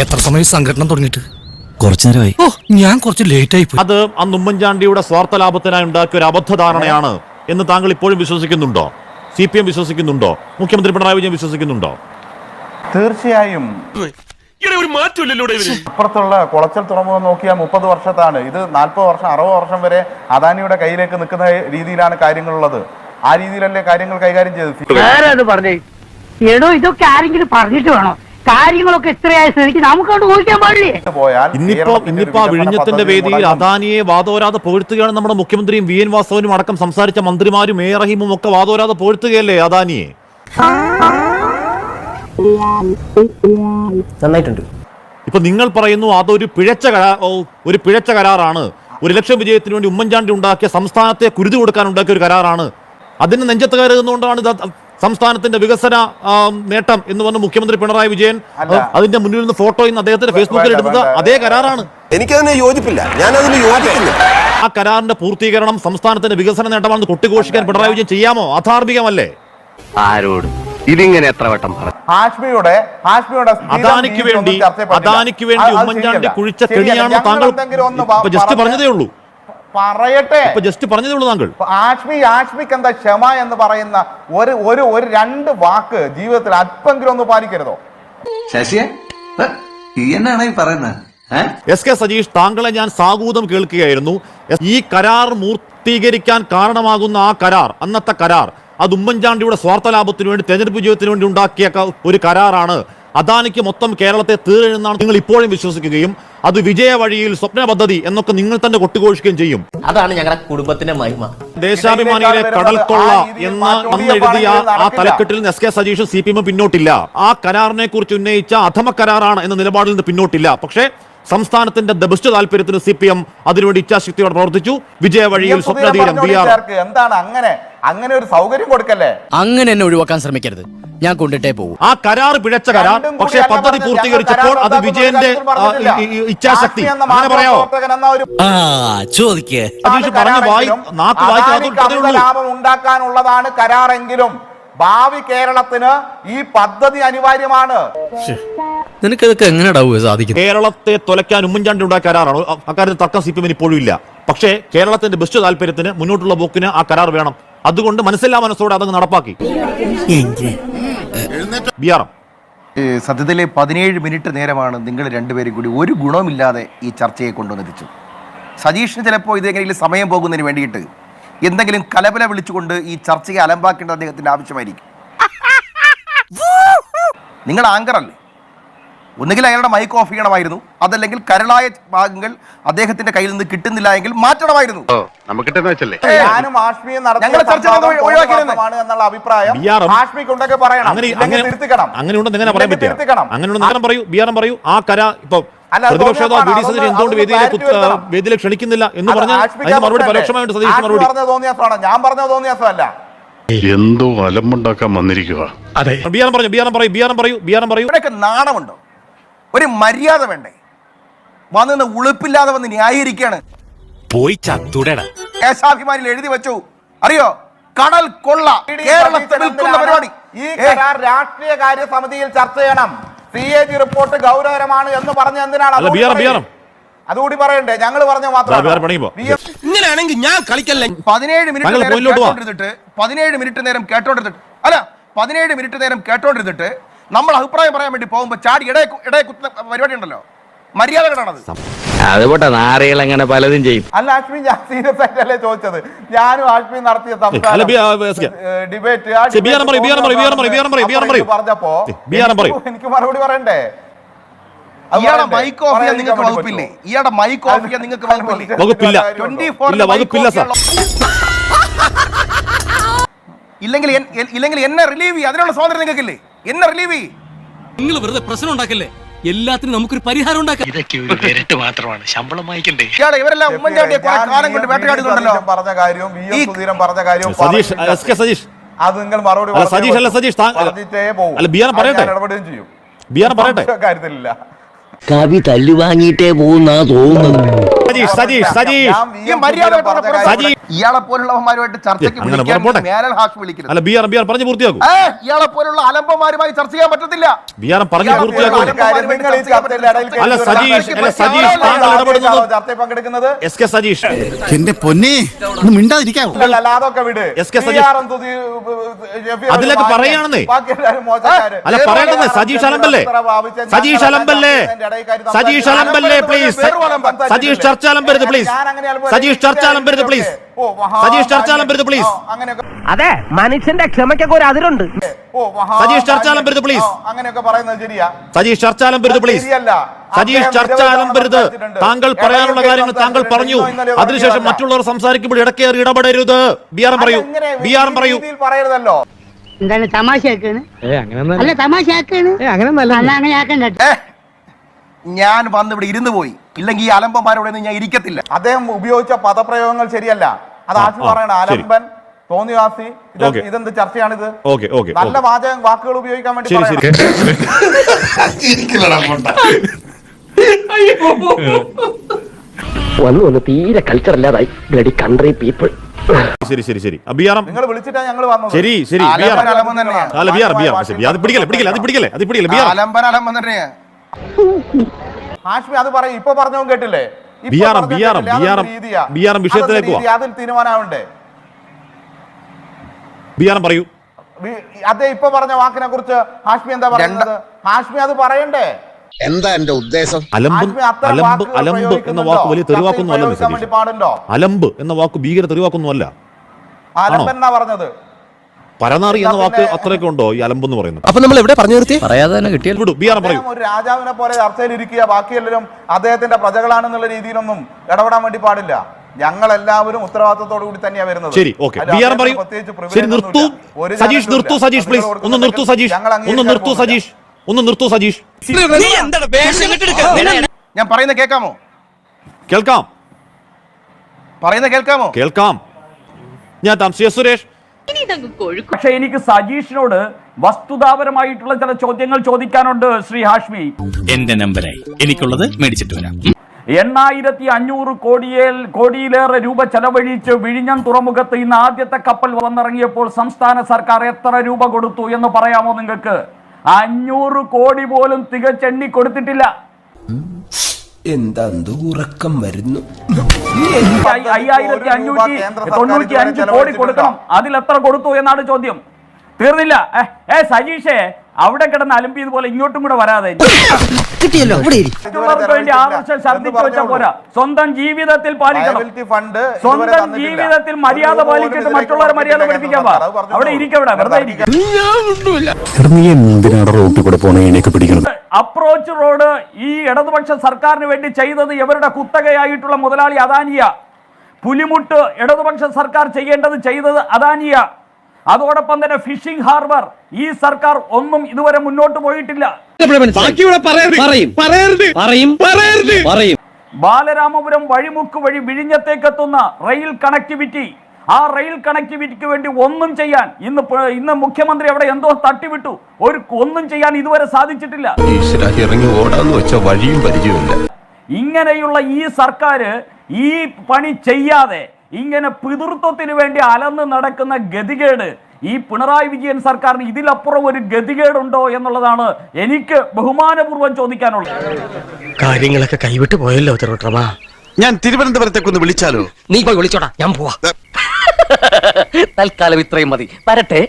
എത്ര സമയം സംഘടന തുടങ്ങിയിട്ട്? കുറച്ചു നേരമായി. ഓ ഞാൻ കുറച്ച് ലേറ്റ് ആയി പോയി. അത് അന്ന് ഉമ്മൻചാണ്ടിയുടെ സ്വാർത്ഥ ലാഭത്തിനായി ഉണ്ടാക്കിയ ഒരു അബദ്ധധാരണയാണ് എന്ന് താങ്കൾ ഇപ്പോഴും വിശ്വസിക്കുന്നുണ്ടോ? സി പി എം വിശ്വസിക്കുന്നുണ്ടോ? മുഖ്യമന്ത്രി പിണറായി വിജയൻ വിശ്വസിക്കുന്നുണ്ടോ? തീർച്ചയായും അപ്പുറത്തുള്ള കുളച്ചൽ തുറമുഖം നോക്കിയാൽ മുപ്പത് വർഷത്താണ്. ഇത് നാൽപ്പത് വർഷം അറുപത് വർഷം വരെ അദാനിയുടെ കയ്യിലേക്ക് നിൽക്കുന്ന രീതിയിലാണ് കാര്യങ്ങളുള്ളത്. ആ രീതിയിലല്ലേ കാര്യങ്ങൾ കൈകാര്യം ചെയ്തത്. എടോ ഇതൊക്കെ ആരെങ്കിലും പറഞ്ഞിട്ട് വേണോ? കാര്യങ്ങളൊക്കെ ഇത്രയായ സ്ഥിതിക്ക് നമുക്കവിടെ ഊഹിക്കാൻ പാടില്ലേ? പോയാൽ ഇന്നിപ്പോ ഇന്നിപ്പോ ആ വിഴിഞ്ഞത്തിന്റെ വേദിയിൽ. അദാനിയെ വാദോരാതെ പുകഴ്ത്തുകയാണ് നമ്മുടെ മുഖ്യമന്ത്രിയും വി എൻ വാസവനും അടക്കം സംസാരിച്ച മന്ത്രിമാരും എ റഹീമും ഒക്കെ വാദോരാതെ പുകഴ്ത്തുകയല്ലേ അദാനിയെ? നന്നായിട്ടുണ്ട്. ഇപ്പൊ നിങ്ങൾ പറയുന്നു അതൊരു പിഴച്ച കരാ ഒരു പിഴച്ച കരാറാണ്. ഒരു ലക്ഷം വിജയത്തിന് വേണ്ടി ഉമ്മൻചാണ്ടി ഉണ്ടാക്കിയ സംസ്ഥാനത്തെ കുരുതി കൊടുക്കാൻ ഉണ്ടാക്കിയ ഒരു കരാറാണ്. അതിന് നെഞ്ചത്ത് കയറുന്നതുകൊണ്ടാണ് ഇത് സംസ്ഥാനത്തിന്റെ വികസന നേട്ടം എന്ന് പറഞ്ഞ് മുഖ്യമന്ത്രി പിണറായി വിജയൻ അതിന്റെ മുന്നിൽ നിന്ന് ഫോട്ടോ ഇന്ന് അദ്ദേഹത്തിന്റെ ഫേസ്ബുക്കിൽ എടുത്തത് അതേ കരാറാണ്. എനിക്കതിന് യോജിപ്പില്ല. ഞാൻ അതിന് യോജിക്കുന്നില്ല. ആ കരാറിന്റെ പൂർത്തീകരണം സംസ്ഥാനത്തിന്റെ വികസന നേട്ടമാണെന്ന് കൊട്ടിഘോഷിക്കാൻ പിണറായി വിജയൻ ചെയ്യാമോ? അധാർമികമല്ലേ? ആരോട്? ഇതിങ്ങനെ എത്ര വട്ടം പറഞ്ഞു? ഹാഷ്മിയുടെ ഹാഷ്മിയുടെ സ്ഥിരം അദാനിക്ക് വേണ്ടി അദാനിക്ക് വേണ്ടി ഉമ്മൻചാണ്ടി കുഴിച്ച തെളിയാണോ താങ്കൾ ജസ്റ്റ് പറഞ്ഞ് പറഞ്ഞതേ ഉള്ളൂ. പറയട്ടെ. ഇപ്പൊ ജസ്റ്റ് പറഞ്ഞു ഉള്ളൂ താങ്കൾ. ആഷ്മി ആഷ്മിക്ക് എന്താ ക്ഷമ എന്ന് പറയുന്ന ഒരു ഒരു ഒരു രണ്ട് വാക്ക് ജീവിതത്തിൽ അല്പെങ്കിലും ഒന്ന് പാലിക്കരുതോ? ശശിയെ? ഈ എന്നാണ് ഈ പറയുന്നത്? എസ് കെ സജീഷ് താങ്കളെ ഞാൻ സാഗൂതം കേൾക്കുകയായിരുന്നു. ഈ കരാർ മൂർത്തീകരിക്കാൻ കാരണമാകുന്ന ആ കരാർ അന്നത്തെ കരാർ അത് ഉമ്മൻചാണ്ടിയുടെ സ്വാർത്ഥ ലാഭത്തിനു വേണ്ടി തെരഞ്ഞെടുപ്പ് വിജയത്തിന് വേണ്ടി ഉണ്ടാക്കിയ ഒരു കരാറാണ്. അദാനിക്ക് മൊത്തം കേരളത്തെ തീരെന്നാണ് നിങ്ങൾ ഇപ്പോഴും വിശ്വസിക്കുകയും അത് വിജയ വഴിയിൽ സ്വപ്ന പദ്ധതി എന്നൊക്കെ നിങ്ങൾ തന്നെ കൊട്ടുഘോഷിക്കുകയും ചെയ്യും. അതാണ് ഞങ്ങളുടെ കുടുംബത്തിന്റെ മഹിമ. ദേശാഭിമാനിയിലെ കടൽക്കൊള്ള എന്ന എന്ന് എഴുതിയ ആ തലക്കെട്ടിൽ നിന്ന് എസ് കെ സജീഷും സി പി എമ്മും പിന്നോട്ടില്ല. ആ കരാറിനെ കുറിച്ച് ഉന്നയിച്ച അധമ കരാറാണ് എന്ന നിലപാടിൽ നിന്ന് പിന്നോട്ടില്ല. പക്ഷേ സംസ്ഥാനത്തിന്റെ ദബിഷ്ട താല്പര്യത്തിന് സി പി എം അതിനുവേണ്ടി ഇച്ഛാശക്തിയോടെ പ്രവർത്തിച്ചു. വിജയവഴിയിൽ സ്വപ്നതീരം ബി ആർ. എന്താണ് അങ്ങനെ? അങ്ങനെ ഒരു സൗകര്യം കൊടുക്കല്ലേ? അങ്ങനെ എന്നെ ഒഴിവാക്കാൻ ശ്രമിക്കരുത്. ഞാൻ കൊണ്ടിട്ടേ പോകും ആ കരാർ പിഴച്ച കരാർ പക്ഷെ പദ്ധതി. പൂർത്തീകരിച്ചപ്പോൾ അത് വിജയന്റെ ഇച്ഛാശക്തി. അങ്ങനെ പറയാമോ ചോദിക്കേ. പറഞ്ഞു വായി നാക്ക് വായിക്കാതെ ലാഭം ഉണ്ടാക്കാനുള്ളതാണ് കരാറെങ്കിലും. ഭാവി കേരളത്തിന് ഈ പദ്ധതി അനിവാര്യമാണ്. നിനക്കിതൊക്കെ എങ്ങനെ സാധിക്കും കേരളത്തെ തുലയ്ക്കാൻ ഉമ്മൻചാണ്ടി ഉണ്ടായ കരാറാണ്. അക്കാര്യത്തിൽ തർക്കം സി പി എമ്മിന് ഇപ്പോഴും ഇല്ല. പക്ഷേ കേരളത്തിന്റെ ബെസ്റ്റ് താല്പര്യത്തിന് മുന്നോട്ടുള്ള പോക്കിന് ആ കരാർ വേണം. അതുകൊണ്ട് മനസ്സില്ലാ മനസ്സോടെ അതങ്ങ് നടപ്പാക്കി. ബി ആർ എം സത്യത്തിൽ പതിനേഴ് മിനിറ്റ് നേരമാണ് നിങ്ങൾ രണ്ടുപേരും കൂടി ഒരു ഗുണവുമില്ലാതെ ഈ ചർച്ചയെ കൊണ്ടുവന്നെത്തിച്ചു സജീഷിന് ചിലപ്പോൾ ഇതെങ്ങനെയെങ്കിലും സമയം പോകുന്നതിന് വേണ്ടിയിട്ട് എന്തെങ്കിലും കലബല വിളിച്ചുകൊണ്ട് ഈ ചർച്ചയെ അലമ്പാക്കേണ്ടത് അദ്ദേഹത്തിന്റെ ആവശ്യമായിരിക്കും. നിങ്ങൾ ആങ്കർ അല്ലേ? ഒന്നുകിൽ അയാളുടെ മൈക്ക് ഓഫ് ചെയ്യണമായിരുന്നു. അതല്ലെങ്കിൽ കരളായ ഭാഗങ്ങൾ അദ്ദേഹത്തിന്റെ കയ്യിൽ നിന്ന് കിട്ടുന്നില്ല എങ്കിൽ മാറ്റണമായിരുന്നു. ഞാനും ആഷ്മിയും എന്നുള്ള അഭിപ്രായം ആഷ്മിക്ക് ഉണ്ടെങ്കിൽ പറയണം. അങ്ങനെ തിരുത്തിക്കണം. അങ്ങനെ പറയൂ? ബി ആർ എം പറയൂ. ആ കര ഇപ്പൊ പ്രതിപക്ഷ നേതാവ് വി ഡി തോന്നിയതാണ്. സതീശൻ എന്തുകൊണ്ട് അതൊന്ന് വേദിയിലെ വേദിയിലേക്ക് ക്ഷണിക്കുന്നില്ല എന്ന് പറഞ്ഞാൽ അതിന് മറുപടി? പരോക്ഷമായിട്ട് മറുപടി ഞാൻ തോന്നിയാസമല്ല എന്തോ അലമ്പുണ്ടാക്കാൻ വന്നിരിക്കുക അതെ. ബിയാനം പറഞ്ഞു ബിയാനം പറയൂ ബിയാനം പറയൂ ബി ആർ എം പറയൂ. ഇവിടെയൊക്കെ നാണമുണ്ടോ? ഒരു മര്യാദ വേണ്ടേ? വന്നിന്ന് ഉളുപ്പില്ലാതെ വന്ന് ന്യായീകരിക്കാണ്. പോയി ചത്തുടടാ. ദേശാഭിമാനിൽ എഴുതി വെച്ചു. അറിയോ? കടൽ കൊള്ള. കേരളത്തിൽ വിൽക്കുന്ന പരിപാടി. ഈ കരാർ രാഷ്ട്രീയ കാര്യ സമിതിയിൽ ചർച്ച ചെയ്യണം? സി എ ജി റിപ്പോർട്ട് ഗൗരവരമാണ് എന്ന് പറഞ്ഞ എന്തിനാണ്? അതുകൂടി പറയണ്ടേ? ഞങ്ങൾ പറഞ്ഞ മാത്രം ഞാൻ കളിക്കല്ലേ? പതിനേഴ് മിനിറ്റ് നേരം കേട്ടോണ്ടിരുന്നിട്ട് പതിനേഴ് മിനിറ്റ് നേരം കേട്ടോണ്ടിരുന്നിട്ട് അല്ല പതിനേഴ് മിനിറ്റ് നേരം കേട്ടോണ്ടിരുന്നിട്ട് നമ്മൾ അഭിപ്രായം പറയാൻ വേണ്ടി പോകുമ്പോൾ ചാടി ഇടയെ ഇടയ ഇടയെ കുത്തുന്ന പരിപാടി ഉണ്ടല്ലോ? മര്യാദകളാണത് അങ്ങനെ പലതും ചെയ്യും. അല്ല ആഷ്മി ഞാൻ സീരിയസ് ആയിട്ടല്ലേ ചോദിച്ചത്? ഞാനും ആഷ്മി നടത്തിയ കെ. ഡിബേറ്റ്. പറഞ്ഞപ്പോ. എനിക്ക് മറുപടി പറയണ്ടേ? ഇയാളുടെ മൈക്ക് ഓഫ് ചെയ്യാൻ നിങ്ങൾക്ക് വേണ്ടി വകുപ്പില്ലേ? ഇയാളുടെ മൈക്ക് ഓഫ് ചെയ്യാൻ നിങ്ങൾക്ക് വകുപ്പില്ലേ? വകുപ്പില്ല. ട്വന്റി ഫോർ ഇല്ല, വകുപ്പില്ല, സർ. ഇല്ലെങ്കിൽ ഇല്ലെങ്കിൽ എന്നെ റിലീവ് ചെയ്യും. അതിനുള്ള സ്വാതന്ത്ര്യം നിങ്ങൾക്കില്ലേ? എന്നെ റിലീവ് ചെയ്യും. നിങ്ങൾ വെറുതെ പ്രശ്നം ഉണ്ടാക്കല്ലേ? എല്ലാത്തിനും നമുക്കൊരു പരിഹാരം ഉണ്ടാക്കാം ഇതൊക്കെ ഒരു വിരട്ട് മാത്രമാണ് ശമ്പളം വാങ്ങിക്കണ്ടേ ഇയാളെ ഇവരെല്ലാം ഉമ്മൻചാണ്ടിയെ കുറെ കാലം കൊണ്ട്. വേട്ടയാടുന്നുണ്ടല്ലോ പറഞ്ഞ കാര്യവും വി എം സുധീരൻ പറഞ്ഞ കാര്യവും സതീഷ് എസ് കെ സതീഷ് അത് നിങ്ങൾ മറുപടി അല്ല, സതീഷ് അല്ല. സതീഷ്, പറഞ്ഞിട്ടേ പോകൂ. അല്ല, ബി ആർ എം പറയട്ടെ. ഇടപെടുകയും ചെയ്യും ബി ആർ എം പറയട്ടെ കാര്യത്തിലില്ല കവി തല്ലു വാങ്ങിയിട്ടേ പോകുന്നാ തോന്നുന്നത് സജീഷ് സതീഷ് സതീഷ് പുറത്ത് സജീഷ്. ഇയാളെ പോലുള്ളവന്മാരുമായിട്ട് ചർച്ചയ്ക്ക് വിളിക്കാൻ ഹാഷ് വിളിക്കരുത് അല്ല ബിആർ ബിആർ പറഞ്ഞു പൂർത്തിയാക്കൂ ഇയാളെ പോലുള്ള അലമ്പന്മാരുമായി ചർച്ച ചെയ്യാൻ പറ്റത്തില്ല ബിആർ പറഞ്ഞു പൂർത്തിയാക്കൂ അല്ല, ഒരു സജീഷ്, ചർച്ചയ്ക്ക് അല്ല, പറ്റിയ സജീഷ്, ആളാണോ താങ്കൾ ഇടപെടുന്നത്? പങ്കെടുക്കുന്നത് എസ് കെ സജീഷ് എന്റെ പൊന്നെ മിണ്ടാതിരിക്കാവോ അല്ല എസ് കെ അതിലേക്ക് പറയണ്ടെന്ന് സജീഷ് അലമ്പല്ലേ സജീഷ് അലമ്പല്ലേ സജീഷ് അലമ്പല്ലേ പ്ലീസ് സജീഷ് ചർച്ച അലമ്പരുത് പ്ലീസ് സജീഷ് ചർച്ചാലം അലമ്പരുത് പ്ലീസ് സജീഷ് ചർച്ചാലം അലമ്പരുത് പ്ലീസ് അതെ മനുഷ്യന്റെ ക്ഷമയ്ക്കൊക്കെ ഒരു അതിരുണ്ട്. സജീഷ് ചർച്ചാലം അലമ്പരുത് പ്ലീസ്. അങ്ങനെയൊക്കെ പറയുന്നത് ശരിയാ. സജീഷ് ചർച്ചാലം അലമ്പരുത് പ്ലീസ് ശരിയല്ല. സജീഷ് ചർച്ചാലം സംസാരിച്ചിട്ടുണ്ട്. താങ്കൾ പറയാനുള്ള കാര്യങ്ങൾ താങ്കൾ പറഞ്ഞു. അതിനുശേഷം. മറ്റുള്ളവർ സംസാരിക്കുമ്പോൾ ഇടക്കേറി ഇടപെടരുത്. ബി ആർ പറയൂ. അതെങ്ങനെ ബി ആർ ഈ പറയൂ പറയരുതല്ലോ. എന്താണ് തമാശയാക്കാണ്? അല്ല. തമാശയാക്കാണ്? അല്ല. അങ്ങനെ ആക്കണ്ട ഞാൻ വന്ന് ഇവിടെ ഇരുന്ന് പോയി. ഇല്ലെങ്കിൽ ഈ അലമ്പന്മാരോട് ഞാൻ ഇരിക്കത്തില്ല. അദ്ദേഹം ഉപയോഗിച്ച പദപ്രയോഗങ്ങൾ ശരിയല്ല. അത് ആ, ആശു പറയണ. അലമ്പൻ തോന്നിവാസി ഇത്. ഇതെന്ത് ചർച്ചയാണിത്? ഓക്കെ ഓക്കെ നല്ല വാചകം വാക്കുകൾ ഉപയോഗിക്കാൻ വേണ്ടി ശരി പറയണം. ശരി വന്നു വന്ന് തീരെ കൾച്ചർ ഇല്ലാതായി. ബ്ലഡി കൺട്രി പീപ്പിൾ ശരി ശരി ശരി. ബി ആർ നിങ്ങൾ വിളിച്ചിട്ടാ ഞങ്ങൾ വന്നത്? ശരി ശരി ബിയാർ അല്ല ബിയാർ ബിയാർ ബിയാർ അത് പിടിക്കല്ലേ പിടിക്കല്ലേ അത് പിടിക്കല്ലേ അത് പിടിക്കല്ലേ ബി ആർ അലമ്പൻ അലമ്പൻ തന്നെയാ. ഹാഷ്മി അത് പറയും. ഇപ്പൊ പറഞ്ഞോ കേട്ടില്ലേ? അതിൽ ആർ പറയൂ. അദ്ദേഹം ഇപ്പൊ പറഞ്ഞ വാക്കിനെ കുറിച്ച് ഹാഷ്മി എന്താ പറയുന്നത്? ഹാഷ്മി അത് പറയണ്ടേ? എന്താ എന്റെ ഉദ്ദേശം? അലമ്പ് അലമ്പ് അലമ്പ് എന്ന വാക്ക് വലിയ തെറിവാക്കൊന്നും അല്ല അലമ്പ് എന്ന വാക്ക് ഭീകര തെറിവാക്കൊന്നും അല്ല അലമ്പ് എന്നാ പറഞ്ഞത്? പരനാറി എന്ന വാക്ക് അത്രയൊക്കെ ഉണ്ടോ ഈ അലമ്പെന്ന് പറയുന്നത്? അപ്പൊ നമ്മൾ എവിടെ പറഞ്ഞു നിർത്തി? പറയാതെ തന്നെ കിട്ടിയാൽ വിടൂ ബി ആർ പറയൂ. ഒരു രാജാവിനെ പോലെ ചർച്ചയിൽ ഇരിക്കുക ബാക്കി എല്ലാവരും അദ്ദേഹത്തിന്റെ പ്രജകളാണെന്നുള്ള രീതിയിലൊന്നും ഇടപെടാൻ വേണ്ടി പാടില്ല. ഞങ്ങളെല്ലാവരും ഉത്തരവാദിത്തത്തോടു കൂടി തന്നെയാ വരുന്നത്. ശരി ഓക്കെ. ശരി നിർത്തു. സജീഷ് നിർത്തു സജീഷ് പ്ലീസ്. ഒന്ന് നിർത്തു സജീഷ്. ഒന്ന് നിർത്തു. സജീഷ്. ഒന്ന് നിർത്തൂ സജീഷ്. ഞാൻ പറയുന്നത് കേൾക്കാമോ? കേൾക്കാം. പറയുന്നത് കേൾക്കാമോ? കേൾക്കാം. ഞാൻ താമസിയ സുരേഷ്. പക്ഷെ എനിക്ക് സജീഷിനോട് വസ്തുതാപരമായിട്ടുള്ള ചില ചോദ്യങ്ങൾ ചോദിക്കാനുണ്ട് ശ്രീ ഹാഷ്മി. എന്റെ നമ്പറായി എനിക്കുള്ളത് മേടിച്ചിട്ട് വരാം. എണ്ണായിരത്തി അഞ്ഞൂറ് കോടിയേൽ കോടിയിലേറെ രൂപ ചെലവഴിച്ച് വിഴിഞ്ഞം തുറമുഖത്ത് ഇന്ന് ആദ്യത്തെ കപ്പൽ വന്നിറങ്ങിയപ്പോൾ സംസ്ഥാന സർക്കാർ എത്ര രൂപ കൊടുത്തു എന്ന് പറയാമോ നിങ്ങൾക്ക്? അഞ്ഞൂറ് കോടി പോലും തികച്ചെണ്ണി കൊടുത്തിട്ടില്ല എന്താ ഉറക്കം വരുന്നു? അയ്യ- അയ്യായിരത്തി അഞ്ഞൂറ്റി തൊണ്ണൂറ്റി അഞ്ച് കോടി കൊടുക്കണം. അതിൽ എത്ര കൊടുത്തു എന്നാണ് ചോദ്യം. തീർന്നില്ല. ഏ സജീഷേ അവിടെ കിടന്ന് അലമ്പി ഇതുപോലെ ഇങ്ങോട്ടും കൂടെ വരാതെ. വേണ്ടി ആറ് വർഷം വെച്ചാൽ പോരാ. സ്വന്തം ജീവിതത്തിൽ പാലിക്കണം. സ്വന്തം ജീവിതത്തിൽ മര്യാദ പാലിച്ചിട്ട് മറ്റുള്ളവരെ മര്യാദ പഠിപ്പിക്കാൻ അവിടെ ഇരിക്കവിടെ വെറുതെ പിടിക്കണം. അപ്രോച്ച് റോഡ് ഈ ഇടതുപക്ഷ സർക്കാരിന് വേണ്ടി ചെയ്തത് ഇവരുടെ കുത്തകയായിട്ടുള്ള മുതലാളി അദാനിയ. പുലിമുട്ട് ഇടതുപക്ഷ സർക്കാർ ചെയ്യേണ്ടത് ചെയ്തത് അദാനിയ. അതോടൊപ്പം തന്നെ ഫിഷിംഗ് ഹാർബർ ഈ സർക്കാർ ഒന്നും ഇതുവരെ മുന്നോട്ട് പോയിട്ടില്ല. ബാലരാമപുരം വഴിമുക്ക് വഴി വിഴിഞ്ഞത്തേക്കെത്തുന്ന റെയിൽ കണക്ടിവിറ്റി ആ റെയിൽ കണക്ടിവിറ്റിക്ക് വേണ്ടി ഒന്നും ചെയ്യാൻ ഇന്ന് ഇന്ന് മുഖ്യമന്ത്രി അവിടെ എന്തോ തട്ടിവിട്ടു. ഒരു ഒന്നും ചെയ്യാൻ ഇതുവരെ സാധിച്ചിട്ടില്ല. ഇറങ്ങി ഓടാന്ന് വെച്ച വഴിയും പരിചയമില്ല. ഇങ്ങനെയുള്ള ഈ സർക്കാർ ഈ പണി ചെയ്യാതെ ഇങ്ങനെ പിതൃത്വത്തിന് വേണ്ടി അലന്ന് നടക്കുന്ന ഗതികേട് ഈ പിണറായി വിജയൻ സർക്കാരിന് ഇതിലപ്പുറം ഒരു ഗതികേടുണ്ടോ എന്നുള്ളതാണ് എനിക്ക് ബഹുമാനപൂർവം ചോദിക്കാനുള്ളത്. കാര്യങ്ങളൊക്കെ കൈവിട്ട് പോയല്ലോ തിരുവട്ടമാ ഞാൻ തിരുവനന്തപുരത്തേക്കൊന്ന് വിളിച്ചാലോ? നീ പോയി വിളിച്ചോടാ ഞാൻ പോവാ. തൽക്കാലം ഇത്രയും മതി. വരട്ടെ.